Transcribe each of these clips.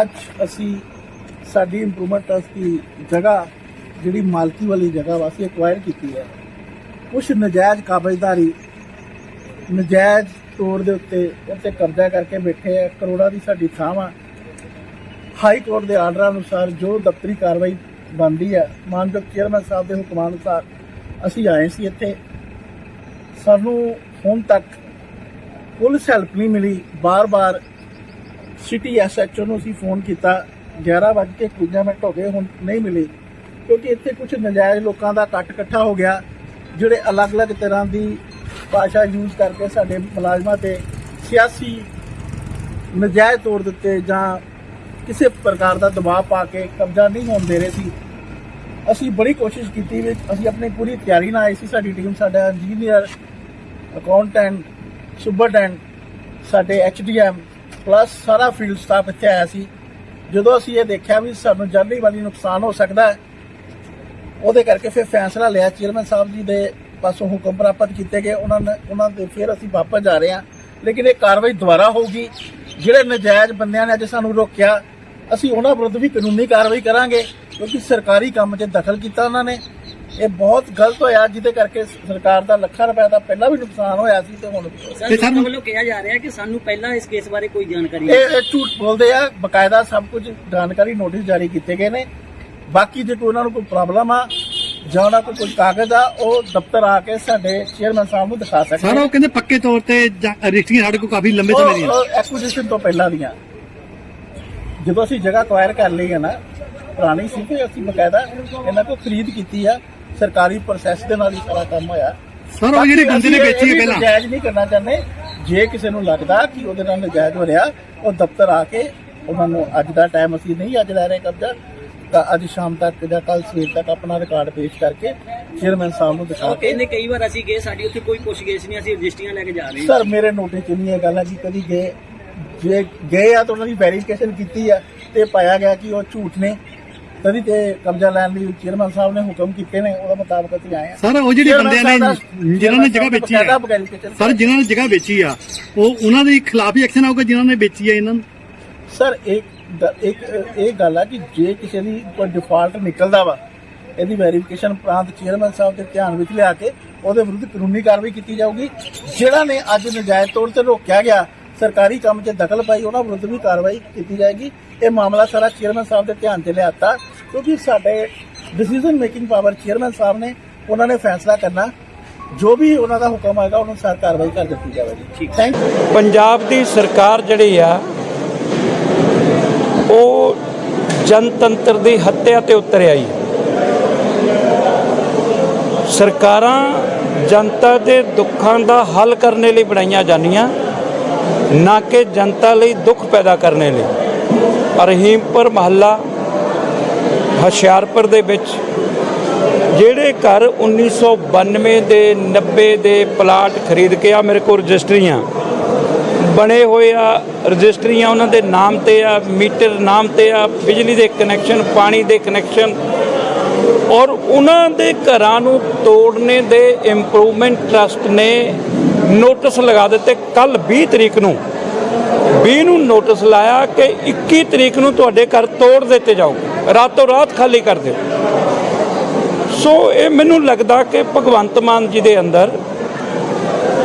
ਅੱਜ ਅਸੀਂ ਸਾਡੀ ਇੰਪਰੂਵਮੈਂਟ ਟਰਸਟ ਦੀ ਜਗ੍ਹਾ, ਜਿਹੜੀ ਮਾਲਕੀ ਵਾਲੀ ਜਗ੍ਹਾ ਵਾ, ਅਸੀਂ ਐਕਵਾਇਰ ਕੀਤੀ ਹੈ। ਕੁਝ ਨਜਾਇਜ਼ ਕਾਬਜ਼ਦਾਰੀ, ਨਜਾਇਜ਼ ਤੌਰ ਦੇ ਉੱਤੇ ਉੱਤੇ ਕਬਜ਼ਾ ਕਰਕੇ ਬੈਠੇ ਆ, ਕਰੋੜਾਂ ਦੀ ਸਾਡੀ ਥਾਂ ਵਾ। ਹਾਈ ਕੋਰਟ ਦੇ ਆਰਡਰ ਅਨੁਸਾਰ ਜੋ ਦਫ਼ਤਰੀ ਕਾਰਵਾਈ ਬਣਦੀ ਹੈ, ਮਾਨਯੋਗ ਚੇਅਰਮੈਨ ਸਾਹਿਬ ਦੇ ਹੁਕਮਾਂ ਅਨੁਸਾਰ ਅਸੀਂ ਆਏ ਸੀ ਇੱਥੇ। ਸਾਨੂੰ ਹੁਣ ਤੱਕ ਪੁਲਿਸ ਹੈਲਪ ਨਹੀਂ ਮਿਲੀ, ਬਾਰ-ਬਾਰ ਸਿਟੀ ਐਸਐਚਓ ਨੂੰ ਅਸੀਂ ਫੋਨ ਕੀਤਾ 11:51 ਮਿੰਟ ਹੋ ਗਏ, ਹੁਣ ਨਹੀਂ ਮਿਲੇ। ਕਿਉਂਕਿ ਇੱਥੇ ਕੁਝ ਨਜਾਇਜ਼ ਲੋਕਾਂ ਦਾ ਇਕੱਠ ਇਕੱਠਾ ਹੋ ਗਿਆ, ਜਿਹੜੇ ਅਲੱਗ-ਅਲੱਗ ਤਰ੍ਹਾਂ ਦੀ ਭਾਸ਼ਾ ਯੂਜ਼ ਕਰਕੇ ਸਾਡੇ ਮੁਲਾਜ਼ਮਾਂ ਤੇ ਸਿਆਸੀ ਨਜਾਇਜ਼ ਤੌਰ ਦਿੱਤੇ ਜਾਂ ਕਿਸੇ ਪ੍ਰਕਾਰ ਦਾ ਦਬਾਅ ਪਾ ਕੇ ਕਬਜ਼ਾ ਨਹੀਂ ਹੋਣ ਦੇ ਰਹੇ ਸੀ। ਅਸੀਂ ਬੜੀ ਕੋਸ਼ਿਸ਼ ਕੀਤੀ ਵੀ ਅਸੀਂ ਆਪਣੀ ਪੂਰੀ ਤਿਆਰੀ ਨਾਲ ਆਈ ਸੀ, ਸਾਡੀ ਟੀਮ ਸਾਡਾ ਇੰਜੀਨੀਅਰ ਅਕਾਊਂਟੈਂਟ ਸੁਪਰਡੈਂਟ ਸਾਡੇ ਐਚਡੀਐਮ ਪਲੱਸ ਸਾਰਾ ਫੀਲਡ ਸਟਾਫ ਇੱਥੇ ਆਇਆ ਸੀ। ਜਦੋਂ ਅਸੀਂ ਇਹ ਦੇਖਿਆ ਵੀ ਸਾਨੂੰ ਜਾਨੀ ਵਾਲੀ ਨੁਕਸਾਨ ਹੋ ਸਕਦਾ ਹੈ, ਉਹਦੇ ਕਰਕੇ ਫਿਰ ਫੈਸਲਾ ਲਿਆ ਚੇਅਰਮੈਨ ਸਾਹਿਬ ਜੀ ਦੇ ਪਾਸੋਂ ਹੁਕਮ ਪ੍ਰਾਪਤ ਕੀਤੇ ਗਏ। ਉਹਨਾਂ ਨੇ ਉਹਨਾਂ ਦੇ ਫਿਰ ਅਸੀਂ ਵਾਪਸ ਜਾ ਰਹੇ ਹਾਂ। ਲੇਕਿਨ ਇਹ ਕਾਰਵਾਈ ਦੁਬਾਰਾ ਹੋਊਗੀ। ਜਿਹੜੇ ਨਜਾਇਜ਼ ਬੰਦਿਆਂ ਨੇ ਅੱਜ ਸਾਨੂੰ ਰੋਕਿਆ, ਅਸੀਂ ਉਹਨਾਂ ਵਿਰੁੱਧ ਵੀ ਕਾਨੂੰਨੀ ਕਾਰਵਾਈ ਕਰਾਂਗੇ, ਕਿਉਂਕਿ ਸਰਕਾਰੀ ਕੰਮ 'ਚ ਦਖਲ ਕੀਤਾ ਉਹਨਾਂ ਨੇ। ਇਹ ਬਹੁਤ ਗਲਤ ਹੋਇਆ ਜਿਹਦੇ ਕਰਕੇ ਸਰਕਾਰ ਦਾ ਲੱਖਾਂ ਰੁਪਏ ਦਾ ਪਹਿਲਾਂ ਵੀ ਨੁਕਸਾਨ ਹੋਇਆ ਸੀ ਤੇ ਹੁਣ ਵੀ ਹੋਇਆ। ਸਰ ਤੇ ਲੋਕਾਂ ਸਾਨੂੰ- ਵੱਲੋਂ ਕਿਹਾ ਜਾ ਰਿਹਾ ਕਿ ਸਾਨੂੰ ਪਹਿਲਾਂ ਇਸ ਕੇਸ ਬਾਰੇ ਕੋਈ ਜਾਣਕਾਰੀ ਇਹ ਇਹ ਝੂਠ ਬੋਲਦੇ ਆ ਬਕਾਇਦਾ ਸਭ ਕੁਝ ਜਾਣਕਾਰੀ ਨੋਟਿਸ ਜਾਰੀ ਕੀਤੇ ਗਏ ਨੇ। ਬਾਕੀ ਜੇ ਕੋਈ ਉਹਨਾਂ ਨੂੰ ਕੋਈ ਪ੍ਰੋਬਲਮ ਆ ਜਾਂ ਉਹਨਾਂ ਕੋਲ ਕੋਈ ਕਾਗਜ਼ ਆ ਉਹ ਦਫ਼ਤਰ ਆ ਕੇ ਸਾਡੇ ਚੇਅਰਮੈਨ ਸਾਹਿਬ ਨੂੰ ਦਿਖਾ ਸਕਦੇ ਸਰ ਉਹ ਕਹਿੰਦੇ ਪੱਕੇ ਤੌਰ ਤੇ ਜਾਂ- ਰਜਿਸਟਰੀਆਂ ਸਾਡੇ ਕੋਲ ਕਾਫੀ ਲੰਬੇ ਸਮੇਂ ਦੀਆਂ। ਉਹ ਐਕੁਜੀਸ਼ਨ ਤੋਂ ਪਹਿਲਾਂ ਦੀਆਂ। ਜਦੋਂ ਅਸੀਂ ਜਗ੍ਹਾ ਅਕਵਾਇਰ ਕਰ ਲਈ ਹੈ ਨਾ ਪੁਰਾਣੀ ਸੀ ਤੇ ਅਸੀਂ ਬਕਾਇਦਾ ਇਹਨਾਂ ਕੋਲ ਖਰੀਦ ਕੀਤੀ ਆ। ਸਰਕਾਰੀ ਪ੍ਰੋਸੈਸ ਦੇ ਨਾਲ ਹੀ ਸਾਰਾ ਕੰਮ ਹੋਇਆ। ਸਰ ਉਹ ਜਿਹੜੇ ਬੰਦੇ ਨੇ ਵੇਚੀ ਹੈ ਪਹਿਲਾਂ। ਨਜਾਇਜ਼ ਨਹੀਂ ਕਰਨਾ ਚਾਹੁੰਦੇ। ਜੇ ਕਿਸੇ ਨੂੰ ਲੱਗਦਾ ਕਿ ਉਹਦੇ ਨਾਲ ਨਜਾਇਜ਼ ਹੋ ਰਿਹਾ ਉਹ ਦਫ਼ਤਰ ਆ ਕੇ ਉਹਨਾਂ ਨੂੰ ਅੱਜ ਦਾ ਟਾਈਮ ਅਸੀਂ ਨਹੀਂ ਅੱਜ ਲੈ ਰਹੇ ਕਬਜ਼ਾ ਤਾਂ ਅੱਜ ਸ਼ਾਮ ਤੱਕ ਜਾਂ ਕੱਲ ਸਵੇਰ ਤੱਕ ਆਪਣਾ ਰਿਕਾਰਡ ਪੇਸ਼ ਕਰਕੇ ਚੇਅਰਮੈਨ ਸਾਹਿਬ ਨੂੰ ਦਿਖਾ ਕੇ ਕਹਿੰਦੇ ਕਈ ਵਾਰ ਅਸੀਂ ਗਏ ਸਾਡੀ ਉੱਥੇ ਕੋਈ ਪੁੱਛਗਿੱਛ ਨਹੀਂ ਅਸੀਂ ਰਜਿਸਟਰੀਆਂ ਲੈ ਕੇ ਜਾ ਰਹੇ ਹਾਂ। ਸਰ ਮੇਰੇ ਨੋਟਿਸ 'ਚ ਨਹੀਂ ਇਹ ਗੱਲ ਹੈ ਕਿ ਕਦੀ ਗਏ ਜੇ ਗਏ ਆ ਤਾਂ ਉਹਨਾਂ ਦੀ ਵੈਰੀਫਿਕੇਸ਼ਨ ਕੀਤੀ ਆ ਤੇ ਪਾਇਆ ਗਿਆ ਕਿ ਉਹ ਝੂਠ ਨੇ। ਕਦੀ ਤੇ ਕਬਜ਼ਾ ਲੈਣ ਲਈ ਚੇਅਰਮੈਨ ਸਾਹਿਬ ਨੇ ਹੁਕਮ ਕੀਤੇ ਨੇ ਉਹਦਾ ਮੁਤਾਬਕ ਅਸੀਂ ਆਏ ਆ ਸਰ ਉਹ ਜਿਹੜੇ ਬੰਦਿਆਂ ਨੇ ਜਿਨ੍ਹਾਂ ਨੇ ਜਗ੍ਹਾ ਵੇਚੀ ਹੈ ਸਰ ਜਿਨ੍ਹਾਂ ਨੇ ਜਗ੍ਹਾ ਵੇਚੀ ਆ ਉਹ ਉਹਨਾਂ ਦੇ ਖਿਲਾਫ ਹੀ ਐਕਸ਼ਨ ਆਊਗਾ ਜਿਨ੍ਹਾਂ ਨੇ ਵੇਚੀ ਆ ਇਹਨਾਂ ਨੂੰ? ਸਰ ਇੱਕ ਇੱਕ ਇਹ ਗੱਲ ਆ ਕਿ ਜੇ ਕਿਸੇ ਦੀ ਕੋਈ ਡਿਫਾਲਟ ਨਿਕਲਦਾ ਵਾ ਇਹਦੀ ਵੈਰੀਫਿਕੇਸ਼ਨ ਪ੍ਰਾਂਤ ਚੇਅਰਮੈਨ ਸਾਹਿਬ ਦੇ ਧਿਆਨ ਵਿੱਚ ਲਿਆ ਕੇ ਉਹਦੇ ਵਿਰੁੱਧ ਕਾਨੂੰਨੀ ਕਾਰਵਾਈ ਕੀਤੀ ਜਾਊਗੀ ਜਿਹੜਾ ਨੇ ਅੱਜ ਨਜਾਇਜ਼ ਤੌਰ ਤੇ ਰੋਕਿਆ ਗਿਆ ਸਰਕਾਰੀ ਕੰਮ 'ਚ ਦਖਲ ਪਾਈ ਉਹਨਾਂ ਵਿਰੁੱਧ ਵੀ ਕਾਰਵਾਈ ਕੀਤੀ ਜਾਏਗੀ। ਇਹ ਮਾਮਲਾ ਸਾਰਾ ਚੇਅਰਮੈਨ ਸਾਹਿਬ ਦੇ ਧਿਆਨ 'ਚ ਲਿਆਤਾ ਕਿਉਂਕਿ ਸਾਡੇ ਡਿਸੀਜਨ ਮੇਕਿੰਗ ਪਾਵਰ ਚੇਅਰਮੈਨ ਸਾਹਿਬ ਨੇ ਉਹਨਾਂ ਨੇ ਫੈਸਲਾ ਕਰਨਾ। ਜੋ ਵੀ ਉਹਨਾਂ ਦਾ ਹੁਕਮ ਆਏਗਾ ਉਹਨੂੰ ਸਾਰ ਕਾਰਵਾਈ ਕਰ ਦਿੱਤੀ ਜਾਵੇਗੀ। ਥੈਂਕ ਯੂ ਪੰਜਾਬ ਦੀ ਸਰਕਾਰ ਜਿਹੜੀ ਆ ਉਹ ਜਨਤੰਤਰ ਦੀ ਹੱਤਿਆ ਤੇ ਉਤਰ ਆਈ। ਸਰਕਾਰਾਂ ਜਨਤਾ ਦੇ ਦੁੱਖਾਂ ਦਾ ਹੱਲ ਕਰਨ ਲਈ ਬਣਾਈਆਂ ਜਾਂਦੀਆਂ। ਨਾ ਕਿ ਜਨਤਾ ਲਈ ਦੁੱਖ ਪੈਦਾ ਕਰਨੇ ਲਈ। ਰਹੀਮਪੁਰ ਮਹੱਲਾ, ਹੁਸ਼ਿਆਰਪੁਰ ਦੇ ਵਿੱਚ, ਜਿਹੜੇ ਘਰ 1992 ਦੇ 90 ਦੇ ਪਲਾਟ ਖਰੀਦ ਕੇ ਆ ਮੇਰੇ ਕੋਲ ਰਜਿਸਟਰੀਆਂ। ਬਣੇ ਹੋਏ ਆ ਰਜਿਸਟਰੀਆਂ ਉਹਨਾਂ ਦੇ ਨਾਮ ਤੇ ਆ, ਮੀਟਰ ਨਾਮ ਤੇ ਆ, ਬਿਜਲੀ ਦੇ ਕਨੈਕਸ਼ਨ, ਪਾਣੀ ਦੇ ਕਨੈਕਸ਼ਨ। ਔਰ ਉਹਨਾਂ ਦੇ ਘਰਾਂ ਨੂੰ ਤੋੜਨੇ ਦੇ ਇੰਪਰੂਵਮੈਂਟ ਟਰਸਟ ਨੇ ਨੋਟਿਸ ਲਗਾ ਦਿੱਤੇ ਕੱਲ 20 ਤਰੀਕ ਨੂੰ। 20 ਨੂੰ ਨੋਟਿਸ ਲਾਇਆ ਕਿ 21 ਤਰੀਕ ਨੂੰ ਤੁਹਾਡੇ ਘਰ ਤੋੜ ਦਿੱਤੇ ਜਾਓ ਰਾਤੋਂ ਰਾਤ ਖਾਲੀ ਕਰ ਦਿਓ। ਸੋ ਇਹ ਮੈਨੂੰ ਲੱਗਦਾ ਕਿ ਭਗਵੰਤ ਮਾਨ ਜੀ ਦੇ ਅੰਦਰ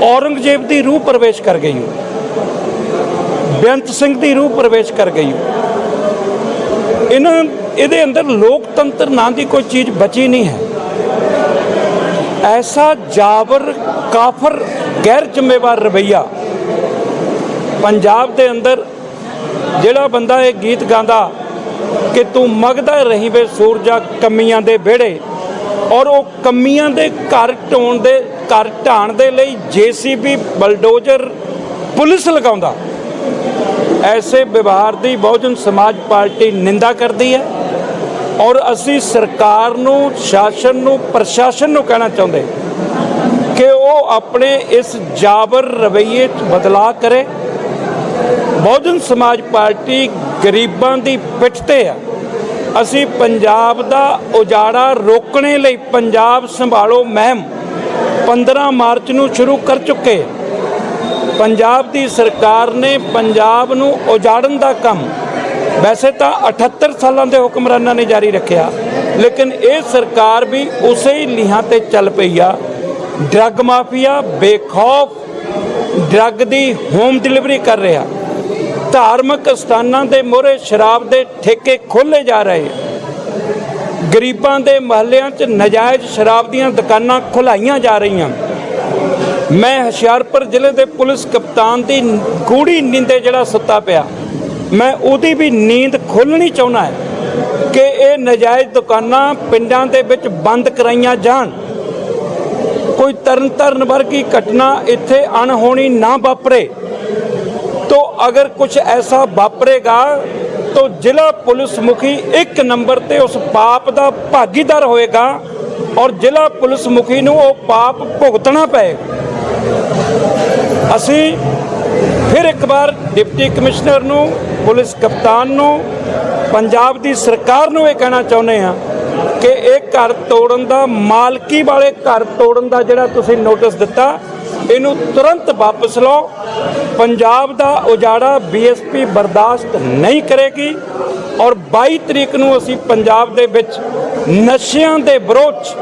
ਔਰੰਗਜ਼ੇਬ ਦੀ ਰੂਹ ਪ੍ਰਵੇਸ਼ ਕਰ ਗਈ ਹੋ। ਬੇਅੰਤ ਸਿੰਘ ਦੀ ਰੂਹ ਪ੍ਰਵੇਸ਼ ਕਰ ਗਈ ਹੋ। ਇਹਨਾਂ, ਇਹਦੇ ਅੰਦਰ ਲੋਕਤੰਤਰ ਨਾਂ ਦੀ ਕੋਈ ਚੀਜ਼ ਬਚੀ ਨਹੀਂ ਹੈ। ਐਸਾ ਜਾਬਰ, ਕਾਫਰ, ਗੈਰ ਜ਼ਿੰਮੇਵਾਰ ਰਵਈਆ। ਪੰਜਾਬ ਦੇ ਅੰਦਰ ਜਿਹੜਾ ਬੰਦਾ ਇਹ ਗੀਤ ਗਾਉਂਦਾ ਕਿ ਤੂੰ ਮਗਦਾ ਰਹੀ ਵੇ ਸੂਰਜਾ ਕਮੀਆਂ ਦੇ ਵਿਹੜੇ ਔਰ ਉਹ ਕਮੀਆਂ ਦੇ ਘਰ ਢੋਣ ਦੇ, ਘਰ ਢਾਣ ਦੇ ਲਈ ਜੀਸੀਬੀ, ਬਲਡੋਜ਼ਰ, ਪੁਲਿਸ ਲਗਾਉਂਦਾ। ਐਸੇ ਵਿਵਹਾਰ ਦੀ ਬਹੁਜਨ ਸਮਾਜ ਪਾਰਟੀ ਨਿੰਦਾ ਕਰਦੀ ਹੈ। ਔਰ ਅਸੀਂ ਸਰਕਾਰ ਨੂੰ, ਸ਼ਾਸਨ ਨੂੰ, ਪ੍ਰਸ਼ਾਸਨ ਨੂੰ ਕਹਿਣਾ ਚਾਹੁੰਦੇ ਕਿ ਉਹ ਆਪਣੇ ਇਸ ਜਾਬਰ ਰਵੱਈਏ 'ਚ ਬਦਲਾਅ ਕਰੇ। ਬਹੁਜਨ ਸਮਾਜ ਪਾਰਟੀ ਗਰੀਬਾਂ ਦੀ ਪਿੱਠ ਤੇ ਆ। ਅਸੀਂ ਪੰਜਾਬ ਦਾ ਉਜਾੜਾ ਰੋਕਣੇ ਲਈ ਪੰਜਾਬ ਸੰਭਾਲੋ ਮਹਿਮ 15 ਮਾਰਚ ਨੂੰ ਸ਼ੁਰੂ ਕਰ ਚੁੱਕੇ ਪੰਜਾਬ ਦੀ ਸਰਕਾਰ ਨੇ ਪੰਜਾਬ ਨੂੰ ਉਜਾੜਨ ਦਾ ਕੰਮ ਵੈਸੇ ਤਾਂ 78 ਸਾਲਾਂ ਦੇ ਹੁਕਮਰਾਨਾਂ ਨੇ ਜਾਰੀ ਰੱਖਿਆ, ਲੇਕਿਨ ਇਹ ਸਰਕਾਰ ਵੀ ਉਸੇ ਹੀ ਲੀਹਾਂ ਤੇ ਚੱਲ ਪਈ ਆ। ਡਰੱਗ ਮਾਫੀਆ ਬੇਖੌਫ ਡਰੱਗ ਦੀ ਹੋਮ ਡਿਲੀਵਰੀ ਕਰ ਰਿਹਾ। ਧਾਰਮਿਕ ਸਥਾਨਾਂ ਦੇ ਮੋਹਰੇ ਸ਼ਰਾਬ ਦੇ ਠੇਕੇ ਖੋਲੇ ਜਾ ਰਹੇ ਗਰੀਬਾਂ ਦੇ ਮਹੱਲਿਆਂ 'ਚ ਨਜਾਇਜ਼ ਸ਼ਰਾਬ ਦੀਆਂ ਦੁਕਾਨਾਂ ਖੁਲਾਈਆਂ ਜਾ ਰਹੀਆਂ। ਮੈਂ ਹੁਸ਼ਿਆਰਪੁਰ ਜ਼ਿਲ੍ਹੇ ਦੇ ਪੁਲਿਸ ਕਪਤਾਨ ਦੀ ਗੂੜੀ ਨਿੰਦੇ ਜਿਹੜਾ ਸੁੱਤਾ ਪਿਆ। ਮੈਂ ਉਹਦੀ ਵੀ ਨੀਂਦ ਖੋਲਣੀ ਚਾਹੁੰਦਾ ਹੈ ਕਿ ਇਹ ਨਜਾਇਜ਼ ਦੁਕਾਨਾਂ ਪਿੰਡਾਂ ਦੇ ਵਿੱਚ ਬੰਦ ਕਰਾਈਆਂ ਜਾਣ। ਕੋਈ ਤਰਨ ਤਰਨ ਵਰਗੀ ਘਟਨਾ ਇੱਥੇ ਅਣਹੋਣੀ ਨਾ ਵਾਪਰੇ। ਤੋ ਅਗਰ ਕੁਝ ਐਸਾ ਵਾਪਰੇਗਾ, ਤੋ ਜ਼ਿਲ੍ਹਾ ਪੁਲਿਸ ਮੁਖੀ ਇੱਕ ਨੰਬਰ ਤੇ ਉਸ ਪਾਪ ਦਾ ਭਾਗੀਦਾਰ ਹੋਏਗਾ ਔਰ ਜ਼ਿਲ੍ਹਾ ਪੁਲਿਸ ਮੁਖੀ ਨੂੰ ਉਹ ਪਾਪ ਭੁਗਤਣਾ ਪਏ ਅਸੀਂ ਫਿਰ ਇੱਕ ਵਾਰ ਡਿਪਟੀ ਕਮਿਸ਼ਨਰ ਨੂੰ, ਪੁਲਿਸ ਕਪਤਾਨ ਨੂੰ, ਪੰਜਾਬ ਦੀ ਸਰਕਾਰ ਨੂੰ ਇਹ ਕਹਿਣਾ ਚਾਹੁੰਦੇ ਹਾਂ ਕਿ ਇਹ ਘਰ ਤੋੜਨ ਦਾ, ਮਾਲਕੀ ਵਾਲੇ ਘਰ ਤੋੜਨ ਦਾ ਜਿਹੜਾ ਤੁਸੀਂ ਨੋਟਿਸ ਦਿੱਤਾ, ਇਹਨੂੰ ਤੁਰੰਤ ਵਾਪਸ ਲਓ। ਪੰਜਾਬ ਦਾ ਉਜਾੜਾ ਬੀਐਸਪੀ ਬਰਦਾਸ਼ਤ ਨਹੀਂ ਕਰੇਗੀ ਔਰ 22 ਤਰੀਕ ਨੂੰ ਅਸੀਂ ਪੰਜਾਬ ਦੇ ਵਿੱਚ ਨਸ਼ਿਆਂ ਦੇ ਵਿਰੋਧ 'ਚ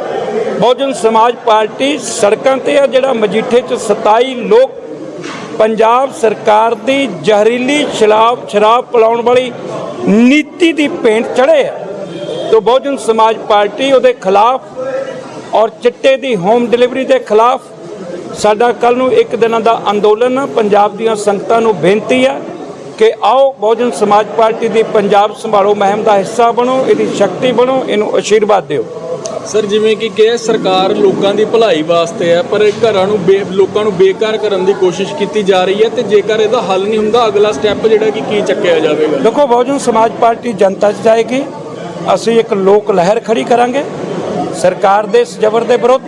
ਬਹੁਜਨ ਸਮਾਜ ਪਾਰਟੀ ਸੜਕਾਂ ਤੇ ਆ, ਜਿਹੜਾ ਮਜੀਠੇ 'ਚ 27 ਲੋਕ ਪੰਜਾਬ ਸਰਕਾਰ ਦੀ ਜ਼ਹਿਰੀਲੀ ਸ਼ਰਾਬ ਸ਼ਰਾਬ ਪਿਲਾਉਣ ਵਾਲੀ ਨੀਤੀ ਦੀ ਭੇਂਟ ਚੜੇ ਆ। ਤੋ ਬਹੁਜਨ ਸਮਾਜ ਪਾਰਟੀ ਉਹਦੇ ਖਿਲਾਫ ਔਰ ਚਿੱਟੇ ਦੀ ਹੋਮ ਡਿਲੀਵਰੀ ਦੇ ਖਿਲਾਫ ਸਾਡਾ ਕੱਲ ਨੂੰ ਇੱਕ ਦਿਨਾਂ ਦਾ ਅੰਦੋਲਨ ਆ ਪੰਜਾਬ ਦੀਆਂ ਸੰਗਤਾਂ ਨੂੰ ਬੇਨਤੀ ਆ ਕਿ ਆਓ ਬਹੁਜਨ ਸਮਾਜ ਪਾਰਟੀ ਦੀ ਪੰਜਾਬ ਸੰਭਾਲੋ ਮੁਹਿੰਮ ਦਾ ਹਿੱਸਾ ਬਣੋ, ਇਹਦੀ ਸ਼ਕਤੀ ਬਣੋ, ਇਹਨੂੰ ਆਸ਼ੀਰਵਾਦ ਦਿਓ। ਸਰ ਜਿਵੇਂ ਕਿ ਕਿਹਾ ਸਰਕਾਰ ਲੋਕਾਂ ਦੀ ਭਲਾਈ ਵਾਸਤੇ ਹੈ ਪਰ ਘਰਾਂ ਨੂੰ ਬੇ- ਲੋਕਾਂ ਨੂੰ ਬੇਕਾਰ ਕਰਨ ਦੀ ਕੋਸ਼ਿਸ਼ ਕੀਤੀ ਜਾ ਰਹੀ ਹੈ ਤੇ ਜੇਕਰ ਇਹਦਾ ਹੱਲ ਨਹੀਂ ਹੁੰਦਾ ਅਗਲਾ ਸਟੈਪ ਜਿਹੜਾ ਕਿ ਕੀ ਚੱਕਿਆ ਜਾਵੇਗਾ? ਦੇਖੋ ਬਹੁਜਨ ਸਮਾਜ ਪਾਰਟੀ ਜਨਤਾ 'ਚ ਜਾਏਗੀ। ਅਸੀਂ ਇੱਕ ਲੋਕ ਲਹਿਰ ਖੜੀ ਕਰਾਂਗੇ। ਸਰਕਾਰ ਦੇ ਇਸ ਜ਼ਬਰ ਦੇ ਵਿਰੁੱਧ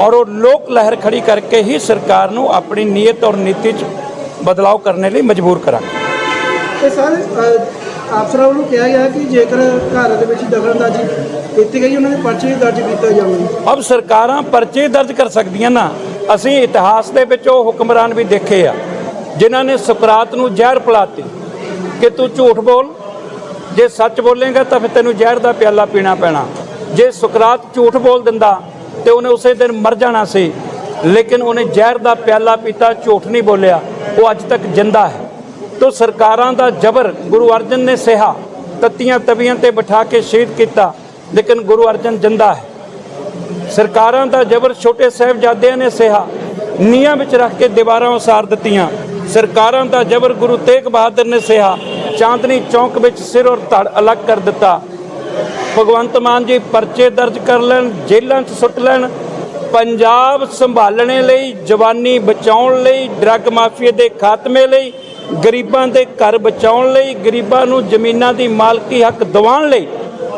ਔਰ ਉਹ ਲੋਕ ਲਹਿਰ ਖੜੀ ਕਰਕੇ ਹੀ ਸਰਕਾਰ ਨੂੰ ਆਪਣੀ ਨੀਅਤ ਔਰ ਨੀਤੀ 'ਚ ਬਦਲਾਅ ਕਰਨ ਲਈ ਮਜਬੂਰ ਕਰਾਂਗੇ। ਤੇ ਸਰ ਅ, ਅਫਸਰਾਂ ਵੱਲੋਂ ਕਿਹਾ ਗਿਆ ਕਿ ਜੇਕਰ ਘਰ ਦੇ ਵਿੱਚ ਦਖਲਅੰਦਾਜ਼ੀ ਕੀਤੀ ਗਈ, ਉਹਨਾਂ ਦੇ ਪਰਚੇ ਵੀ ਦਰਜ ਕੀਤਾ ਜਾਵੇਗਾ ਅਬ ਸਰਕਾਰਾਂ ਪਰਚੇ ਦਰਜ ਕਰ ਸਕਦੀਆਂ ਨਾ, ਅਸੀਂ ਇਤਿਹਾਸ ਦੇ ਵਿੱਚ ਉਹ ਹੁਕਮਰਾਨ ਵੀ ਦੇਖੇ ਆ, ਜਿਨ੍ਹਾਂ ਨੇ ਸੁਕਰਾਤ ਨੂੰ ਜ਼ਹਿਰ ਪਿਲਾਤੀ। ਕਿ ਤੂੰ ਝੂਠ ਬੋਲ, ਜੇ ਸੱਚ ਬੋਲੇਗਾ ਤਾਂ ਫਿਰ ਤੈਨੂੰ ਜ਼ਹਿਰ ਦਾ ਪਿਆਲਾ ਪੀਣਾ ਪੈਣਾ। ਜੇ ਸੁਕਰਾਤ ਝੂਠ ਬੋਲ ਦਿੰਦਾ, ਤੇ ਉਹਨੇ ਉਸੇ ਦਿਨ ਮਰ ਜਾਣਾ ਸੀ, ਲੇਕਿਨ ਉਹਨੇ ਜ਼ਹਿਰ ਦਾ ਪਿਆਲਾ ਪੀਤਾ, ਝੂਠ ਨਹੀਂ ਬੋਲਿਆ, ਉਹ ਅੱਜ ਤੱਕ ਜਿੰਦਾ ਹੈ। ਤੋਂ ਸਰਕਾਰਾਂ ਦਾ ਜ਼ਬਰ ਗੁਰੂ ਅਰਜਨ ਨੇ ਸਿਹਾ ਤੱਤੀਆਂ ਤਵੀਆਂ ਤੇ ਬਿਠਾ ਕੇ ਸ਼ਹੀਦ ਕੀਤਾ, ਲੇਕਿਨ ਗੁਰੂ ਅਰਜਨ ਜਿੰਦਾ ਹੈ। ਸਰਕਾਰਾਂ ਦਾ ਜ਼ਬਰ ਛੋਟੇ ਸਾਹਿਬਜ਼ਾਦਿਆਂ ਨੇ ਸਿਹਾ ਨੀਹਾਂ ਵਿੱਚ ਰੱਖ ਕੇ ਦੀਵਾਰਾਂ ਉਸਾਰ ਦਿੱਤੀਆਂ। ਸਰਕਾਰਾਂ ਦਾ ਜ਼ਬਰ ਗੁਰੂ ਤੇਗ ਬਹਾਦਰ ਨੇ ਸਿਹਾ ਚਾਂਦਨੀ ਚੌਂਕ ਵਿੱਚ ਸਿਰ ਔਰ ਧੜ ਅਲੱਗ ਕਰ ਦਿੱਤਾ। ਭਗਵੰਤ ਮਾਨ ਜੀ ਪਰਚੇ ਦਰਜ ਕਰ ਲੈਣ, ਜੇਲ੍ਹਾਂ 'ਚ ਸੁੱਟ ਲੈਣ, ਪੰਜਾਬ ਸੰਭਾਲਣੇ ਲਈ, ਜਵਾਨੀ ਬਚਾਉਣ ਲਈ, ਡਰੱਗ ਮਾਫੀਆ ਦੇ ਖਾਤਮੇ ਲਈ ਗਰੀਬਾਂ ਦੇ ਘਰ ਬਚਾਉਣ ਲਈ ਗਰੀਬਾਂ ਨੂੰ ਜ਼ਮੀਨਾਂ ਦੀ ਮਾਲਕੀ ਹੱਕ ਦਿਵਾਉਣ ਲਈ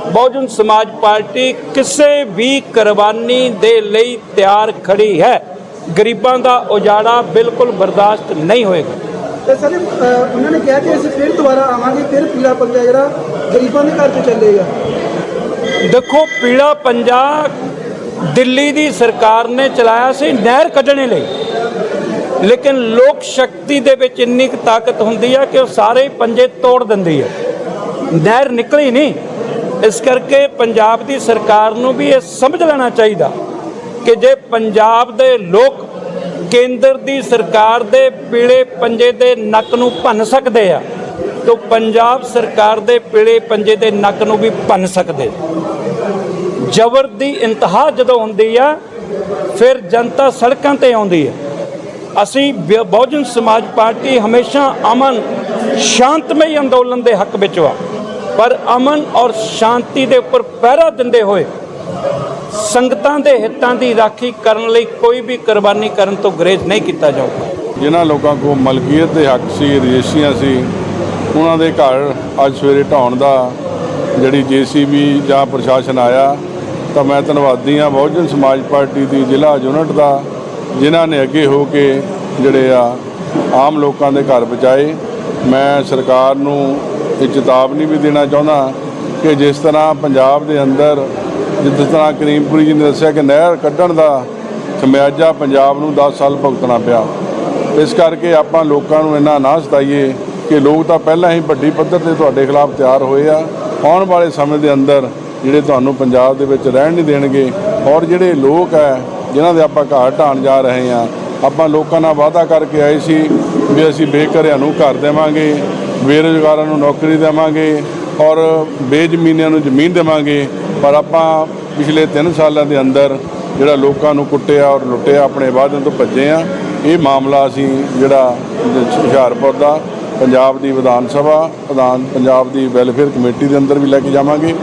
ਬਹੁਜਨ ਸਮਾਜ ਪਾਰਟੀ ਕਿਸੇ ਵੀ ਕੁਰਬਾਨੀ ਦੇ ਲਈ ਤਿਆਰ ਖੜੀ ਹੈ। ਗਰੀਬਾਂ ਦਾ ਉਜਾੜਾ ਬਿਲਕੁਲ ਬਰਦਾਸ਼ਤ ਨਹੀਂ ਹੋਏਗਾ। ਤੇ ਸਰ ਉਹਨਾਂ ਨੇ ਕਿਹਾ ਕਿ ਅਸੀਂ ਫਿਰ ਦੁਬਾਰਾ ਆਵਾਂਗੇ ਫਿਰ ਪੀਲਾ ਪੰਜਾ ਜਿਹੜਾ ਗਰੀਬਾਂ ਦੇ ਘਰ ਤੇ ਚੱਲੇਗਾ। ਦੇਖੋ ਪੀਲਾ ਪੰਜਾ ਦਿੱਲੀ ਦੀ ਸਰਕਾਰ ਨੇ ਚਲਾਇਆ ਸੀ ਨਹਿਰ ਕੱਢਣੇ ਲਈ। ਲੇਕਿਨ ਲੋਕ ਸ਼ਕਤੀ ਦੇ ਵਿੱਚ ਇੰਨੀ ਕੁ ਤਾਕਤ ਹੁੰਦੀ ਆ ਕਿ ਉਹ ਸਾਰੇ ਪੰਜੇ ਤੋੜ ਦਿੰਦੀ ਹੈ ਨਹਿਰ ਨਿਕਲੀ ਨਹੀਂ। ਇਸ ਕਰਕੇ ਪੰਜਾਬ ਦੀ ਸਰਕਾਰ ਨੂੰ ਵੀ ਇਹ ਸਮਝ ਲੈਣਾ ਚਾਹੀਦਾ ਕਿ ਜੇ ਪੰਜਾਬ ਦੇ ਲੋਕ ਕੇਂਦਰ ਦੀ ਸਰਕਾਰ ਦੇ ਪੀਲੇ ਪੰਜੇ ਦੇ ਨੱਕ ਨੂੰ ਭੰਨ ਸਕਦੇ ਆ, ਤਾਂ ਪੰਜਾਬ ਸਰਕਾਰ ਦੇ ਪੀਲੇ ਪੰਜੇ ਦੇ ਨੱਕ ਨੂੰ ਵੀ ਭੰਨ ਸਕਦੇ। ਜ਼ਬਰ ਦੀ ਇੰਤਹਾ ਜਦੋਂ ਹੁੰਦੀ ਆ, ਫਿਰ ਜਨਤਾ ਸੜਕਾਂ ਤੇ ਆਉਂਦੀ ਹੈ ਅਸੀਂ ਬ- ਬਹੁਜਨ ਸਮਾਜ ਪਾਰਟੀ ਹਮੇਸ਼ਾ ਅਮਨ ਸ਼ਾਂਤਮਈ ਅੰਦੋਲਨ ਦੇ ਹੱਕ ਵਿੱਚ ਆ। ਪਰ ਅਮਨ ਔਰ ਸ਼ਾਂਤੀ ਦੇ ਉੱਪਰ ਪਹਿਰਾ ਦਿੰਦੇ ਹੋਏ ਸੰਗਤਾਂ ਦੇ ਹਿੱਤਾਂ ਦੀ ਰਾਖੀ ਕਰਨ ਲਈ ਕੋਈ ਵੀ ਕੁਰਬਾਨੀ ਕਰਨ ਤੋਂ ਗੁਰੇਜ਼ ਨਹੀਂ ਕੀਤਾ ਜਾਊਗਾ। ਜਿਨ੍ਹਾਂ ਲੋਕਾਂ ਕੋਲ ਮਲਕੀਅਤ ਦੇ ਹੱਕ ਸੀ, ਰਜਿਸਟਰੀਆਂ ਸੀ, ਉਹਨਾਂ ਦੇ ਘਰ ਅੱਜ ਸਵੇਰੇ ਢਾਉਣ ਦਾ ਜਿਹੜੀ ਜੀਸੀਬੀ ਜਾਂ ਪ੍ਰਸ਼ਾਸਨ ਆਇਆ, ਤਾਂ ਮੈਂ ਧੰਨਵਾਦੀ ਹਾਂ ਬਹੁਜਨ ਸਮਾਜ ਪਾਰਟੀ ਦੀ ਜ਼ਿਲ੍ਹਾ ਯੂਨਿਟ ਦਾ ਜਿਨ੍ਹਾਂ ਨੇ ਅੱਗੇ ਹੋ ਕੇ ਜਿਹੜੇ ਆ, ਆਮ ਲੋਕਾਂ ਦੇ ਘਰ ਬਚਾਏ। ਮੈਂ ਸਰਕਾਰ ਨੂੰ ਇਹ ਚੇਤਾਵਨੀ ਵੀ ਦੇਣਾ ਚਾਹੁੰਦਾ ਕਿ ਜਿਸ ਤਰ੍ਹਾਂ ਪੰਜਾਬ ਦੇ ਅੰਦਰ, ਜਿਸ ਤਰ੍ਹਾਂ ਕਰੀਮਪੁਰੀ ਜੀ ਨੇ ਦੱਸਿਆ ਕਿ ਨਹਿਰ ਕੱਢਣ ਦਾ ਖਮਿਆਜਾ ਪੰਜਾਬ ਨੂੰ 10 ਸਾਲ ਭੁਗਤਣਾ ਪਿਆ। ਇਸ ਕਰਕੇ ਆਪਾਂ ਲੋਕਾਂ ਨੂੰ ਇੰਨਾ ਨਾ ਸਤਾਈਏ ਕਿ ਲੋਕ ਤਾਂ ਪਹਿਲਾਂ ਹੀ ਵੱਡੀ ਪੱਧਰ ਤੇ ਤੁਹਾਡੇ ਖਿਲਾਫ ਤਿਆਰ ਹੋਏ ਆ। ਆਉਣ ਵਾਲੇ ਸਮੇਂ ਦੇ ਅੰਦਰ ਜਿਹੜੇ ਤੁਹਾਨੂੰ ਪੰਜਾਬ ਦੇ ਵਿੱਚ ਰਹਿਣ ਨਹੀਂ ਦੇਣਗੇ, ਔਰ ਜਿਹੜੇ ਲੋਕ ਹੈ ਜਿਨ੍ਹਾਂ ਦੇ ਆਪਾਂ ਘਰ ਢਾਣ ਜਾ ਰਹੇ ਹਾਂ, ਆਪਾਂ ਲੋਕਾਂ ਨਾਲ ਵਾਅਦਾ ਕਰਕੇ ਆਏ ਸੀ ਵੀ ਅਸੀਂ ਬੇਘਰਿਆਂ ਨੂੰ ਘਰ ਦੇਵਾਂਗੇ, ਬੇਰੁਜ਼ਗਾਰਾਂ ਨੂੰ ਨੌਕਰੀ ਦੇਵਾਂਗੇ ਔਰ ਬੇਜ਼ਮੀਨਿਆਂ ਨੂੰ ਜ਼ਮੀਨ ਦੇਵਾਂਗੇ। ਪਰ ਆਪਾਂ ਪਿਛਲੇ 3 ਸਾਲਾਂ ਦੇ ਅੰਦਰ ਜਿਹੜਾ ਲੋਕਾਂ ਨੂੰ ਕੁੱਟਿਆ ਔਰ ਲੁੱਟਿਆ, ਆਪਣੇ ਵਾਅਦਿਆਂ ਤੋਂ ਭੱਜੇ ਆ ਇਹ ਮਾਮਲਾ ਅਸੀਂ ਜਿਹੜਾ ਹੁਸ਼ਿਆਰਪੁਰ ਦਾ ਪੰਜਾਬ ਦੀ ਵਿਧਾਨ ਸਭਾ ਪ੍ਰਧਾਨ ਪੰਜਾਬ ਦੀ ਵੈਲਫੇਅਰ ਕਮੇਟੀ ਦੇ ਅੰਦਰ ਵੀ ਲੈ ਕੇ ਜਾਵਾਂਗੇ।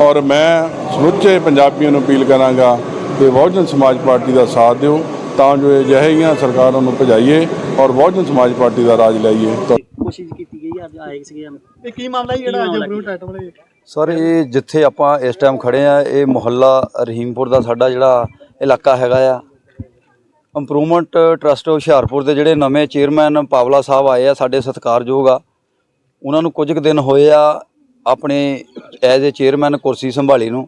ਔਰ ਮੈਂ ਸਮੁੱਚੇ ਪੰਜਾਬੀਆਂ ਨੂੰ ਅਪੀਲ ਕਰਾਂਗਾ ਕਿ ਬਹੁਜਨ ਸਮਾਜ ਪਾਰਟੀ ਦਾ ਸਾਥ ਦਿਓ ਤਾਂ ਜੋ ਇਹ ਜਿਹੀਆਂ ਸਰਕਾਰਾਂ ਨੂੰ ਭਜਾਈਏ ਔਰ ਬਹੁਜਨ ਸਮਾਜ ਪਾਰਟੀ ਦਾ ਰਾਜ ਲਿਆਈਏ ਤਾਂ ਕੋਸ਼ਿਸ਼ ਕੀਤੀ ਗਈ ਅੱਜ ਆਏ ਸੀਗੇ ਇਹ ਕੀ ਮਾਮਲਾ ਜੀ ਜਿਹੜਾ ਅੱਜ ਬਲੂ ਟਾਈਟਲ ਵਾਲੇ? ਸਰ ਇਹ ਜਿੱਥੇ ਆਪਾਂ ਇਸ ਟਾਈਮ ਖੜੇ ਆ ਇਹ ਮੁਹੱਲਾ ਰਹੀਮਪੁਰ ਦਾ ਸਾਡਾ ਜਿਹੜਾ ਇਲਾਕਾ ਹੈਗਾ ਆ। ਇੰਪਰੂਵਮੈਂਟ ਟਰਸਟ ਹੁਸ਼ਿਆਰਪੁਰ ਦੇ ਜਿਹੜੇ ਨਵੇਂ ਚੇਅਰਮੈਨ ਪਾਵਲਾ ਸਾਹਿਬ ਆਏ ਆ ਸਾਡੇ ਸਤਿਕਾਰਯੋਗ ਆ। ਉਹਨਾਂ ਨੂੰ ਕੁਝ ਕੁ ਦਿਨ ਹੋਏ ਆ ਆਪਣੇ ਐਜ਼ ਏ ਚੇਅਰਮੈਨ ਕੁਰਸੀ ਸੰਭਾਲੀ ਨੂੰ।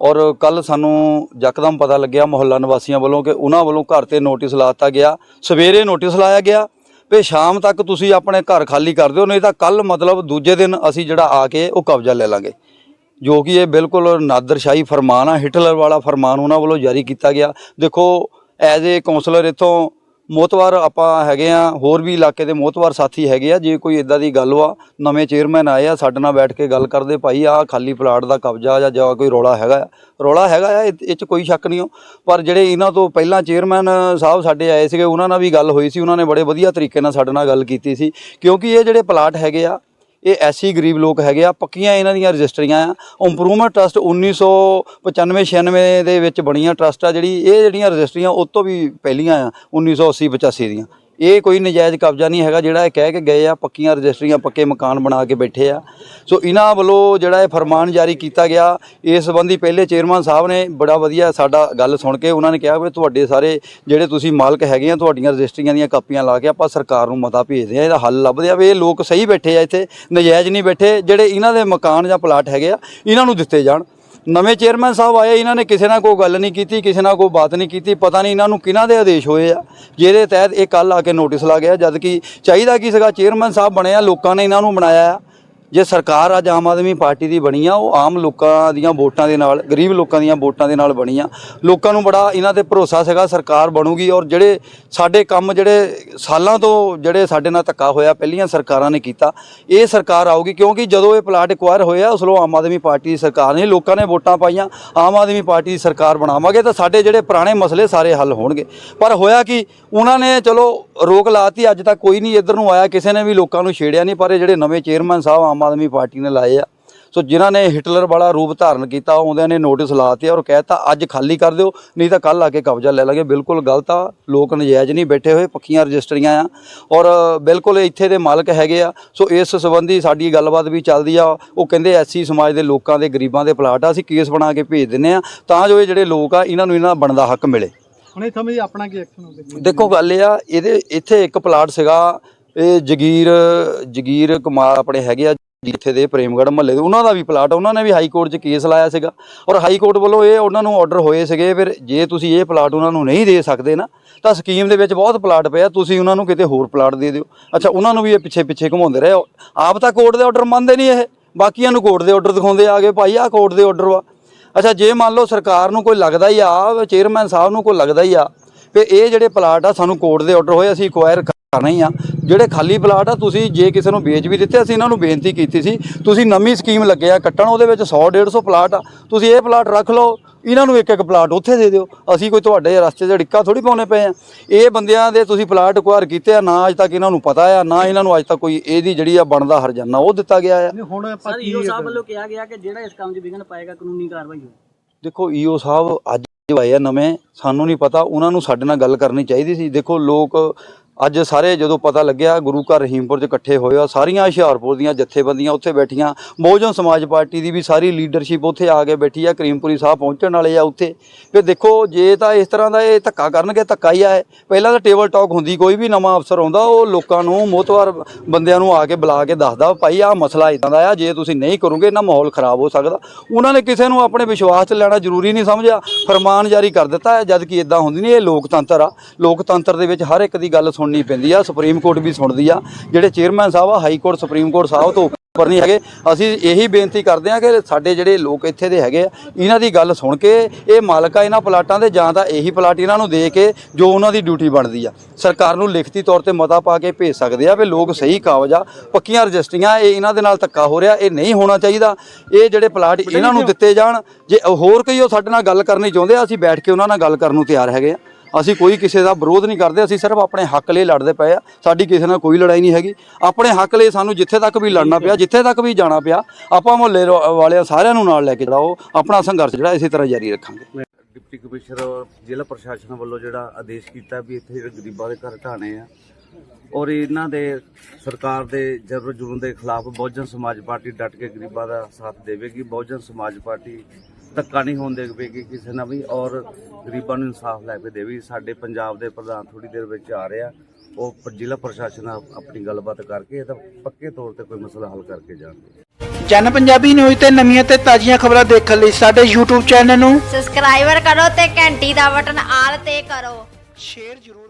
ਔਰ ਕੱਲ ਸਾਨੂੰ ਯਕਦਮ ਪਤਾ ਲੱਗਿਆ ਮੁਹੱਲਾ ਨਿਵਾਸੀਆਂ ਵੱਲੋਂ ਕਿ ਉਹਨਾਂ ਵੱਲੋਂ ਘਰ ਤੇ ਨੋਟਿਸ ਲਾਤਾ ਗਿਆ। ਸਵੇਰੇ ਨੋਟਿਸ ਲਾਇਆ ਗਿਆ ਵੀ ਸ਼ਾਮ ਤੱਕ ਤੁਸੀਂ ਆਪਣੇ ਘਰ ਖਾਲੀ ਕਰ ਦਿਓ, ਨਹੀਂ ਤਾਂ ਕੱਲ ਮਤਲਬ ਦੂਜੇ ਦਿਨ ਅਸੀਂ ਜਿਹੜਾ ਆ ਕੇ ਉਹ ਕਬਜ਼ਾ ਲੈ ਲਾਂਗੇ। ਜੋ ਕਿ ਇਹ ਬਿਲਕੁਲ ਨਾਦਰਸ਼ਾਹੀ ਫਰਮਾਨ ਆ, ਹਿਟਲਰ ਵਾਲਾ ਫਰਮਾਨ ਉਹਨਾਂ ਵੱਲੋਂ ਜਾਰੀ ਕੀਤਾ ਗਿਆ। ਦੇਖੋ, ਐਜ਼ ਏ ਕਾਉਂਸਲਰ ਇਥੋਂ ਮੋਤਵਾਰ ਆਪਾਂ ਹੈਗੇ ਆ, ਹੋਰ ਵੀ ਇਲਾਕੇ ਦੇ ਮੋਤਵਾਰ ਸਾਥੀ ਹੈਗੇ ਆ, ਜੇ ਕੋਈ ਇਦਾਂ ਦੀ ਗੱਲ ਵਾ, ਨਵੇਂ ਚੇਅਰਮੈਨ ਆਏ ਆ, ਸਾਡੇ ਨਾਲ ਬੈਠ ਕੇ ਗੱਲ ਕਰਦੇ, ਭਾਈ ਆ ਖਾਲੀ ਪਲਾਟ ਦਾ ਕਬਜ਼ਾ ਜਾਂ ਜਾਂ ਕੋਈ ਰੋਲਾ ਹੈਗਾ ਆ? ਰੋਲਾ ਹੈਗਾ ਆ, ਇਹ ਚ ਕੋਈ ਸ਼ੱਕ ਨਹੀਂ ਹੋ ਪਰ ਜਿਹੜੇ ਇਹਨਾਂ ਤੋਂ ਪਹਿਲਾਂ ਚੇਅਰਮੈਨ ਸਾਹਿਬ ਸਾਡੇ ਆਏ ਸੀਗੇ, ਉਹਨਾਂ ਨਾਲ ਵੀ ਗੱਲ ਹੋਈ ਸੀ, ਉਹਨਾਂ ਨੇ ਬੜੇ ਵਧੀਆ ਤਰੀਕੇ ਨਾਲ ਸਾਡੇ ਨਾਲ ਗੱਲ ਕੀਤੀ ਸੀ, ਕਿਉਂਕਿ ਇਹ ਜਿਹੜੇ ਪਲਾਟ ਹੈਗੇ ਆ ਇਹ ਐਸੀ ਗਰੀਬ ਲੋਕ ਹੈਗੇ ਆ, ਪੱਕੀਆਂ ਇਹਨਾਂ ਦੀਆਂ ਰਜਿਸਟਰੀਆਂ ਆ। ਇੰਪਰੂਵਮੈਂਟ ਟਰਸਟ 1995 96 ਦੇ ਵਿੱਚ ਬਣੀਆਂ ਟਰਸਟ ਆ ਜਿਹੜੀ, ਇਹ ਜਿਹੜੀਆਂ ਰਜਿਸਟਰੀਆਂ ਉਹ ਤੋਂ ਵੀ ਪਹਿਲੀਆਂ ਆ 1980 85 ਦੀਆਂ। ਇਹ ਕੋਈ ਨਜਾਇਜ਼ ਕਬਜ਼ਾ ਨਹੀਂ ਹੈਗਾ, ਜਿਹੜਾ ਇਹ ਕਹਿ ਕੇ ਗਏ ਆ, ਪੱਕੀਆਂ ਰਜਿਸਟਰੀਆਂ, ਪੱਕੇ ਮਕਾਨ ਬਣਾ ਕੇ ਬੈਠੇ ਆ। ਸੋ ਇਹਨਾਂ ਵੱਲੋਂ ਜਿਹੜਾ ਇਹ ਫਰਮਾਨ ਜਾਰੀ ਕੀਤਾ ਗਿਆ, ਇਸ ਸੰਬੰਧੀ ਪਹਿਲੇ ਚੇਅਰਮੈਨ ਸਾਹਿਬ ਨੇ ਬੜਾ ਵਧੀਆ ਸਾਡਾ ਗੱਲ ਸੁਣ ਕੇ ਉਹਨਾਂ ਨੇ ਕਿਹਾ ਵੀ ਤੁਹਾਡੇ ਸਾਰੇ ਜਿਹੜੇ ਤੁਸੀਂ ਮਾਲਕ ਹੈਗੇ ਆ, ਤੁਹਾਡੀਆਂ ਰਜਿਸਟਰੀਆਂ ਦੀਆਂ ਕਾਪੀਆਂ ਲਾ ਕੇ ਆਪਾਂ ਸਰਕਾਰ ਨੂੰ ਮਤਾ ਭੇਜਦੇ ਆ, ਇਹਦਾ ਹੱਲ ਲੱਭਦੇ ਆ ਵੀ ਇਹ ਲੋਕ ਸਹੀ ਬੈਠੇ ਆ ਇੱਥੇ, ਨਜਾਇਜ਼ ਨਹੀਂ ਬੈਠੇ, ਜਿਹੜੇ ਇਹਨਾਂ ਦੇ ਮਕਾਨ ਜਾਂ ਪਲਾਟ ਹੈਗੇ ਆ, ਇਹਨਾਂ ਨੂੰ ਦਿੱਤੇ ਜਾਣ। ਨਵੇਂ ਚੇਅਰਮੈਨ ਸਾਹਿਬ ਆਏ, ਇਹਨਾਂ ਨੇ ਕਿਸੇ ਨਾਲ ਕੋਈ ਗੱਲ ਨਹੀਂ ਕੀਤੀ, ਕਿਸੇ ਨਾਲ ਕੋਈ ਬਾਤ ਨਹੀਂ ਕੀਤੀ, ਪਤਾ ਨਹੀਂ ਇਹਨਾਂ ਨੂੰ ਕਿਹਨਾਂ ਦੇ ਆਦੇਸ਼ ਹੋਏ ਆ। ਜਿਹਦੇ ਤਹਿਤ ਇਹ ਕੱਲ ਆ ਕੇ ਨੋਟਿਸ ਲਾ ਗਿਆ ਜਦ ਕਿ ਚਾਹੀਦਾ ਕੀ ਸੀਗਾ, ਚੇਅਰਮੈਨ ਸਾਹਿਬ ਬਣਿਆ ਲੋਕਾਂ ਨੇ ਇਹਨਾਂ ਨੂੰ ਬਣਾਇਆ ਆ। ਜੇ ਸਰਕਾਰ ਅੱਜ ਆਮ ਆਦਮੀ ਪਾਰਟੀ ਦੀ ਬਣੀ ਆ, ਉਹ ਆਮ ਲੋਕਾਂ ਦੀਆਂ ਵੋਟਾਂ ਦੇ ਨਾਲ, ਗਰੀਬ ਲੋਕਾਂ ਦੀਆਂ ਵੋਟਾਂ ਦੇ ਨਾਲ ਬਣੀ ਆ। ਲੋਕਾਂ ਨੂੰ ਬੜਾ ਇਹਨਾਂ ਤੇ ਭਰੋਸਾ ਸੀਗਾ, ਸਰਕਾਰ ਬਣੂਗੀ ਔਰ ਜਿਹੜੇ ਸਾਡੇ ਕੰਮ ਜਿਹੜੇ ਸਾਲਾਂ ਤੋਂ ਜਿਹੜੇ ਸਾਡੇ ਨਾਲ ਧੱਕਾ ਹੋਇਆ, ਪਹਿਲੀਆਂ ਸਰਕਾਰਾਂ ਨੇ ਕੀਤਾ, ਇਹ ਸਰਕਾਰ ਆਊਗੀ ਕਿਉਂਕਿ ਜਦੋਂ ਇਹ ਪਲਾਟ ਐਕਵਾਇਰ ਹੋਇਆ ਉਸ ਵੇਲੇ ਆਮ ਆਦਮੀ ਪਾਰਟੀ ਦੀ ਸਰਕਾਰ ਨੇ ਲੋਕਾਂ ਨੇ ਵੋਟਾਂ ਪਾਈਆਂ, ਆਮ ਆਦਮੀ ਪਾਰਟੀ ਦੀ ਸਰਕਾਰ ਬਣਾਵਾਂਗੇ ਤਾਂ ਸਾਡੇ ਜਿਹੜੇ ਪੁਰਾਣੇ ਮਸਲੇ ਸਾਰੇ ਹੱਲ ਹੋਣਗੇ। ਪਰ ਹੋਇਆ ਕਿ, ਉਹਨਾਂ ਨੇ ਚਲੋ ਰੋਕ ਲਾਤੀ, ਅੱਜ ਤੱਕ ਕੋਈ ਨਹੀਂ ਇੱਧਰ ਨੂੰ ਆਇਆ, ਕਿਸੇ ਨੇ ਵੀ ਲੋਕਾਂ ਨੂੰ ਛੇੜਿਆ ਨਹੀਂ, ਪਰ ਇਹ ਜਿਹੜੇ ਨਵੇਂ ਚੇਅਰਮੈਨ ਸਾਹਿਬ ਆਮ ਆਦਮੀ ਪਾਰਟੀ ਨੇ ਲਾਏ ਆ। ਸੋ ਜਿਨ੍ਹਾਂ ਨੇ ਹਿਟਲਰ ਵਾਲਾ ਰੂਪ ਧਾਰਨ ਕੀਤਾ ਆਉਂਦਿਆਂ ਨੇ ਨੋਟਿਸ ਲਾਤੇ ਔਰ ਕਹਿਤਾ ਅੱਜ ਖਾਲੀ ਕਰ ਦਿਓ ਨਹੀਂ ਤਾਂ ਕੱਲ ਆ ਕੇ ਕਬਜ਼ਾ ਲੈ ਲਾਂਗੇ। ਬਿਲਕੁਲ ਗਲਤ ਆ ਲੋਕ ਨਜਾਇਜ਼ ਨਹੀਂ ਬੈਠੇ ਹੋਏ ਪੱਕੀਆਂ ਰਜਿਸਟਰੀਆਂ ਆ। ਔਰ ਬਿਲਕੁਲ ਇੱਥੇ ਦੇ ਮਾਲਕ ਹੈਗੇ ਆ। ਸੋ ਇਸ ਸੰਬੰਧੀ ਸਾਡੀ ਗੱਲਬਾਤ ਵੀ ਚੱਲਦੀ ਆ। ਉਹ ਕਹਿੰਦੇ ਐਸੀ ਸਮਾਜ ਦੇ ਲੋਕਾਂ ਦੇ ਗਰੀਬਾਂ ਦੇ ਪਲਾਟ ਆ ਅਸੀਂ ਕੇਸ ਬਣਾ ਕੇ ਭੇਜ ਦਿੰਨੇ ਆ। ਤਾਂ ਜੋ ਇਹ ਜਿਹੜੇ ਲੋਕ ਆ ਇਹਨਾਂ ਨੂੰ ਇਹਨਾਂ ਦਾ ਬਣਦਾ ਹੱਕ ਮਿਲੇ। ਹੁਣ ਇਹ ਸਮਝ ਆਪਣਾ ਕੀ ਐਕਸ਼ਨ ਹੋਵੇ ਦੇਖੋ ਗੱਲ ਇਹ ਆ ਇਹਦੇ ਇੱਥੇ ਇੱਕ ਪਲਾਟ ਸੀਗਾ ਇਹ ਜਗੀਰ ਜਗੀਰ ਕੁਮਾਰ ਆਪਣੇ ਹੈਗੇ ਆ। ਜਿੱਥੇ ਦੇ ਪ੍ਰੇਮਗੜ੍ਹ ਮਹੱਲੇ ਦੇ, ਉਹਨਾਂ ਦਾ ਵੀ ਪਲਾਟ ਉਹਨਾਂ ਨੇ ਵੀ ਹਾਈ ਕੋਰਟ 'ਚ ਕੇਸ ਲਾਇਆ ਸੀਗਾ। ਔਰ ਹਾਈ ਕੋਰਟ ਵੱਲੋਂ ਇਹ ਉਹਨਾਂ ਨੂੰ ਆਰਡਰ ਹੋਏ ਸੀਗੇ, ਫਿਰ ਜੇ ਤੁਸੀਂ ਇਹ ਪਲਾਟ ਉਹਨਾਂ ਨੂੰ ਨਹੀਂ ਦੇ ਸਕਦੇ ਨਾ, ਤਾਂ ਸਕੀਮ ਦੇ ਵਿੱਚ ਬਹੁਤ ਪਲਾਟ ਪਿਆ, ਤੁਸੀਂ ਉਹਨਾਂ ਨੂੰ ਕਿਤੇ ਹੋਰ ਪਲਾਟ ਦੇ ਦਿਓ। ਅੱਛਾ, ਉਹਨਾਂ ਨੂੰ ਵੀ ਇਹ ਪਿੱਛੇ ਪਿੱਛੇ ਘੁਮਾਉਂਦੇ ਰਹੇ। ਆਪ ਤਾਂ ਕੋਰਟ ਦੇ ਆਰਡਰ ਮੰਨਦੇ ਨਹੀਂ ਇਹ, ਬਾਕੀਆਂ ਨੂੰ ਕੋਰਟ ਦੇ ਆਰਡਰ ਦਿਖਾਉਂਦੇ ਆ ਗਏ, ਭਾਈ ਆਹ ਕੋਰਟ ਦੇ ਆਰਡਰ ਵਾ। ਅੱਛਾ, ਜੇ ਮੰਨ ਲਓ ਸਰਕਾਰ ਨੂੰ ਕੋਈ ਲੱਗਦਾ ਹੀ ਆ ਚੇਅਰਮੈਨ ਸਾਹਿਬ ਨੂੰ ਕੋਈ ਲੱਗਦਾ ਹੀ ਆ ਵੀ ਇਹ ਜਿਹੜੇ ਪਲਾਟ ਆ, ਸਾਨੂੰ ਕੋਰਟ ਦੇ ਆਰਡਰ ਹੋਏ, ਅਸੀਂ ਐਕਵਾਇਰ ਕਰਨਾ ਹੀ ਆ। ਜਿਹੜੇ ਖਾਲੀ ਪਲਾਟ ਆ ਤੁਸੀਂ ਜੇ ਕਿਸੇ ਨੂੰ ਵੇਚ ਵੀ ਦਿੱਤੇ ਅਸੀਂ ਇਹਨਾਂ ਨੂੰ ਬੇਨਤੀ ਕੀਤੀ ਸੀ। ਤੁਸੀਂ ਨਵੀਂ ਸਕੀਮ ਲੱਗਿਆ ਕੱਟਣ ਉਹਦੇ ਵਿੱਚ 100 150 ਪਲਾਟ ਆ। ਤੁਸੀਂ ਇਹ ਪਲਾਟ ਰੱਖ ਲਓ ਇਹਨਾਂ ਨੂੰ ਇੱਕ ਇੱਕ ਪਲਾਟ ਉੱਥੇ ਦੇ ਦਿਓ। ਅਸੀਂ ਕੋਈ ਤੁਹਾਡੇ ਰਸਤੇ 'ਚ ਡਿੱਕਾ ਥੋੜੀ ਪਾਉਣੇ ਪਏ ਆ। ਇਹ ਬੰਦਿਆਂ ਦੇ ਤੁਸੀਂ ਪਲਾਟ ਐਕਵਾਇਰ ਕੀਤੇ ਆ ਨਾ ਅੱਜ ਤੱਕ ਇਹਨਾਂ ਨੂੰ ਪਤਾ ਆ ਨਾ ਇਹਨਾਂ ਨੂੰ ਅੱਜ ਤੱਕ ਕੋਈ ਇਹਦੀ ਜਿਹੜੀ ਆ ਬਣਦਾ ਹਰਜਾਨਾ ਉਹ ਦਿੱਤਾ ਗਿਆ ਆ। ਹੁਣ ਆਪਾਂ ਸਰ ਈਓ ਸਾਹਿਬ ਵੱਲੋਂ ਕਿਹਾ ਗਿਆ ਕਿ ਜਿਹੜਾ ਇਸ ਕੰਮ 'ਚ ਵਿਘਨ ਪਾਏਗਾ ਕਾਨੂੰਨੀ ਕਾਰਵਾਈ ਹੋਵੇ। ਦੇਖੋ ਈਓ ਸਾਹਿਬ ਅੱਜ ਆਏ ਆ ਨਵੇਂ ਸਾਨੂੰ ਨਹੀਂ ਪਤਾ ਉਹਨਾਂ ਨੂੰ ਸਾਡੇ ਨਾਲ ਗੱਲ ਕਰਨੀ ਚਾਹੀਦੀ ਸੀ। ਦੇਖੋ ਲੋਕ ਅੱਜ ਸਾਰੇ ਜਦੋਂ ਪਤਾ ਲੱਗਿਆ ਗੁਰੂ ਘਰ ਰਹੀਮਪੁਰ 'ਚ ਇਕੱਠੇ ਹੋਏ ਆ, ਸਾਰੀਆਂ ਹੁਸ਼ਿਆਰਪੁਰ ਦੀਆਂ ਜਥੇਬੰਦੀਆਂ ਉੱਥੇ ਬੈਠੀਆਂ, ਬਹੁਜਨ ਸਮਾਜ ਪਾਰਟੀ ਦੀ ਵੀ ਸਾਰੀ ਲੀਡਰਸ਼ਿਪ ਉੱਥੇ ਆ ਕੇ ਬੈਠੀ ਆ, ਕਰੀਮਪੁਰੀ ਸਾਹਿਬ ਪਹੁੰਚਣ ਵਾਲੇ ਆ ਉੱਥੇ। ਫਿਰ ਦੇਖੋ, ਜੇ ਤਾਂ ਇਸ ਤਰ੍ਹਾਂ ਦਾ ਇਹ ਧੱਕਾ ਕਰਨਗੇ, ਧੱਕਾ ਹੀ ਆਏ ਪਹਿਲਾਂ ਤਾਂ ਟੇਬਲ ਟਾਕ ਹੁੰਦੀ, ਕੋਈ ਵੀ ਨਵਾਂ ਅਫਸਰ ਆਉਂਦਾ, ਉਹ ਲੋਕਾਂ ਨੂੰ ਮੋਤਵਾਰ ਬੰਦਿਆਂ ਨੂੰ ਆ ਕੇ ਬੁਲਾ ਕੇ ਦੱਸਦਾ, ਭਾਈ, ਆਹ ਮਸਲਾ ਇਦਾਂ ਦਾ ਆ, ਜੇ ਤੁਸੀਂ ਨਹੀਂ ਕਰੋਗੇ ਨਾ ਮਾਹੌਲ ਖਰਾਬ ਹੋ ਸਕਦਾ। ਉਹਨਾਂ ਨੇ ਕਿਸੇ ਨੂੰ ਆਪਣੇ ਵਿਸ਼ਵਾਸ 'ਚ ਲੈਣਾ ਜ਼ਰੂਰੀ ਨਹੀਂ ਸਮਝਿਆ। ਫਰਮਾਨ ਜਾਰੀ ਕਰ ਦਿੱਤਾ ਹੈ ਜਦ ਕਿ ਇਦਾਂ ਹੁੰਦੀ ਨਹੀਂ, ਇਹ ਲੋਕਤੰਤਰ ਆ। ਲੋਕਤੰਤਰ ਦੇ ਵਿੱਚ ਹਰ ਇੱਕ ਦੀ ਗੱਲ ਸੁਣ ਸੁਣਨੀ ਪੈਂਦੀ ਆ ਸੁਪਰੀਮ ਕੋਰਟ ਵੀ ਸੁਣਦੀ ਆ। ਜਿਹੜੇ ਚੇਅਰਮੈਨ ਸਾਹਿਬ ਆ ਹਾਈ ਕੋਰਟ ਸੁਪਰੀਮ ਕੋਰਟ ਸਾਹਿਬ ਤੋਂ ਉੱਪਰ ਨਹੀਂ ਹੈਗੇ। ਅਸੀਂ ਇਹੀ ਬੇਨਤੀ ਕਰਦੇ ਹਾਂ ਕਿ ਸਾਡੇ ਜਿਹੜੇ ਲੋਕ ਇੱਥੇ ਦੇ ਹੈਗੇ ਆ ਇਹਨਾਂ ਦੀ ਗੱਲ ਸੁਣ ਕੇ ਇਹ ਮਾਲਕ ਆ ਇਹਨਾਂ ਪਲਾਟਾਂ ਦੇ ਜਾਂ ਤਾਂ ਇਹੀ ਪਲਾਟ ਇਹਨਾਂ ਨੂੰ ਦੇ ਕੇ ਜੋ ਉਹਨਾਂ ਦੀ ਡਿਊਟੀ ਬਣਦੀ ਆ। ਸਰਕਾਰ ਨੂੰ ਲਿਖਤੀ ਤੌਰ ਤੇ ਮਤਾ ਪਾ ਕੇ ਭੇਜ ਸਕਦੇ ਆ ਵੀ ਲੋਕ ਸਹੀ ਕਾਗਜ਼ ਆ ਪੱਕੀਆਂ ਰਜਿਸਟਰੀਆਂ ਇਹ ਇਹਨਾਂ ਦੇ ਨਾਲ ਧੱਕਾ ਹੋ ਰਿਹਾ ਇਹ ਨਹੀਂ ਹੋਣਾ ਚਾਹੀਦਾ। ਇਹ ਜਿਹੜੇ ਪਲਾਟ ਇਹਨਾਂ ਨੂੰ ਦਿੱਤੇ ਜਾਣ ਜੇ ਹੋਰ ਕੋਈ ਉਹ ਸਾਡੇ ਨਾਲ ਗੱਲ ਕਰਨੀ ਚਾਹੁੰਦੇ ਆ ਅਸੀਂ ਬੈਠ ਕੇ ਉਹਨਾਂ ਨਾਲ ਗੱਲ ਕਰਨ ਨੂੰ ਤਿਆਰ ਹੈਗੇ ਆ। ਅਸੀਂ ਕੋਈ ਕਿਸੇ ਦਾ ਵਿਰੋਧ ਨਹੀਂ ਕਰਦੇ, ਅਸੀਂ ਸਿਰਫ ਆਪਣੇ ਹੱਕ ਲਈ ਲੜਦੇ ਪਏ ਆ। ਸਾਡੀ ਕਿਸੇ ਨਾਲ ਕੋਈ ਲੜਾਈ ਨਹੀਂ ਹੈਗੀ। ਆਪਣੇ ਹੱਕ ਲਈ ਸਾਨੂੰ ਜਿੱਥੇ ਤੱਕ ਵੀ ਲੜਨਾ ਪਿਆ, ਜਿੱਥੇ ਤੱਕ ਵੀ ਜਾਣਾ ਪਿਆ, ਆਪਾਂ ਮੁਹੱਲੇ ਵਾਲਿਆਂ ਸਾਰਿਆਂ ਨੂੰ ਨਾਲ ਲੈ ਕੇ ਜਾਓ, ਆਪਣਾ ਸੰਘਰਸ਼ ਜਿਹੜਾ ਇਸੇ ਤਰ੍ਹਾਂ ਜਾਰੀ ਰੱਖਾਂਗੇ। ਡਿਪਟੀ ਕਮਿਸ਼ਨਰ ਔਰ ਜ਼ਿਲ੍ਹਾ ਪ੍ਰਸ਼ਾਸਨ ਵੱਲੋਂ ਜਿਹੜਾ ਆਦੇਸ਼ ਕੀਤਾ ਵੀ ਇੱਥੇ ਜਿਹੜੇ ਗਰੀਬਾਂ ਦੇ ਘਰ ਢਾਣੇ ਆ, ਔਰ ਇਹਨਾਂ ਦੇ ਸਰਕਾਰ ਦੇ ਜਬਰ ਜੁਲਮ ਦੇ ਖਿਲਾਫ ਬਹੁਜਨ ਸਮਾਜ ਪਾਰਟੀ ਡਟ ਕੇ ਗਰੀਬਾਂ ਦਾ ਸਾਥ ਦੇਵੇਗੀ। ਬਹੁਜਨ ਸਮਾਜ ਪਾਰਟੀ ਧੱਕਾ ਨਹੀਂ ਹੋਣ ਦੇਵੇਗੀ ਕਿਸੇ ਨਾਲ ਵੀ ਔਰ ਗਰੀਬਾਂ ਨੂੰ ਇਨਸਾਫ ਲੈ ਕੇ ਦੇਵੇਗੀ ਸਾਡੇ ਪੰਜਾਬ ਦੇ ਪ੍ਰਧਾਨ ਥੋੜੀ ਦੇਰ ਵਿੱਚ ਆ ਰਹੇ। ਆ ਉਹ ਜ਼ਿਲ੍ਹਾ ਪ੍ਰਸ਼ਾਸਨ ਨਾਲ ਆਪਣੀ ਗੱਲਬਾਤ ਕਰਕੇ ਇਹਦਾ ਪੱਕੇ ਤੌਰ ਤੇ ਕੋਈ ਮਸਲਾ ਹੱਲ ਕਰਕੇ ਜਾਣਗੇ। ਜਨ ਪੰਜਾਬੀ ਨਿਊਜ਼ ਤੇ ਨਵੀਆਂ ਤੇ ਤਾਜ਼ੀਆਂ ਖਬਰਾਂ ਦੇਖਣ ਲਈ ਸਾਡੇ YouTube ਚੈਨਲ ਨੂੰ ਸਬਸਕ੍ਰਾਈਬਰ ਕਰੋ ਤੇ ਘੰਟੀ ਦਾ ਬਟਨ ਆਲ ਤੇ ਕਰੋ। ਸ਼ੇਅਰ ਜ਼ਰੂਰ